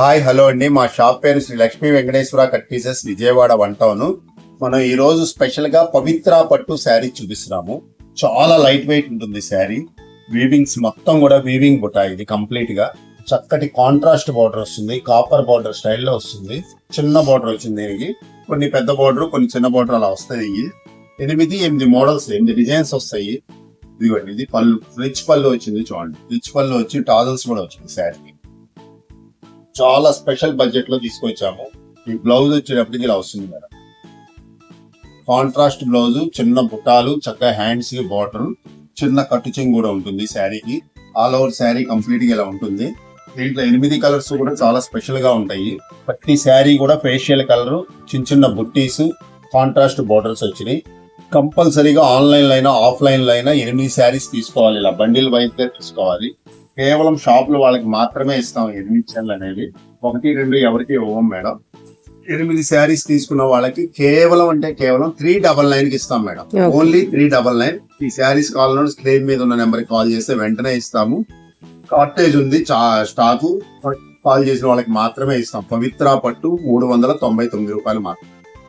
Hi hello అండి. మా shop పేరు శ్రీ లక్ష్మీ వెంకటేశ్వర కట్టీసెస్ విజయవాడ వన్ టౌన్. మనం ఈరోజు స్పెషల్గా పవిత్ర పట్టు శారీ చూపిస్తున్నాము. చాలా లైట్ వెయిట్ ఉంటుంది శారీ. వీవింగ్స్ మొత్తం కూడా వీవింగ్ బుట్ట ఇది కంప్లీట్గా. చక్కటి కాంట్రాస్ట్ బార్డర్ వస్తుంది. కాపర్ బార్డర్ స్టైల్లో వస్తుంది. చిన్న బార్డర్ వచ్చింది దీనికి. కొన్ని పెద్ద బార్డర్ కొన్ని చిన్న బార్డర్ అలా వస్తాయి ఎనిమిది ఎనిమిది మోడల్స్ ఎనిమిది డిజైన్స్ వస్తాయి. ఇదిగోండి ఇది పళ్ళు. రిచ్ పళ్ళు వచ్చింది చూడండి. రిచ్ పళ్ళు వచ్చి టాజల్స్ కూడా వచ్చింది శారీకి. చాలా స్పెషల్ బడ్జెట్లో తీసుకొచ్చాము. ఈ బ్లౌజ్ వచ్చేటప్పటికి ఇలా వస్తుంది మేడం. కాంట్రాస్ట్ బ్లౌజ్ చిన్న బుట్టాలు చక్కగా హ్యాండ్స్కి బార్డర్ చిన్న కట్టు చెంగు కూడా ఉంటుంది శారీకి. ఆల్ ఓవర్ శారీ కంప్లీట్గా ఇలా ఉంటుంది. దీంట్లో ఎనిమిది కలర్స్ కూడా చాలా స్పెషల్గా ఉంటాయి. ప్రతి శారీ కూడా ఫేషియల్ కలర్ చిన్న చిన్న బుట్టీస్ కాంట్రాస్ట్ బార్డర్స్ వచ్చినాయి. కంపల్సరీగా ఆన్లైన్లో అయినా ఆఫ్లైన్లో అయినా ఎనిమిది శారీస్ తీసుకోవాలి. ఇలా బండిల్ వైజ్ తీసుకోవాలి. కేవలం షాప్లో వాళ్ళకి మాత్రమే ఇస్తాం ఎనిమిది చీరలు అనేవి ఒకటి రెండు ఎవరికి ఇవ్వం మేడం. ఎనిమిది శారీస్ తీసుకున్న వాళ్ళకి కేవలం అంటే కేవలం త్రీ డబల్ నైన్కి ఇస్తాం madam. Only three double nine ఈ శారీస్ కావాలన్నా స్క్రీన్ మీద ఉన్న నెంబర్కి కాల్ చేస్తే వెంటనే ఇస్తాము. షార్టేజ్ ఉంది స్టాక్. కాల్ చేసిన వాళ్ళకి మాత్రమే ఇస్తాం. పవిత్ర పట్టు మూడు వందల తొంభై తొమ్మిది రూపాయలు మాత్రం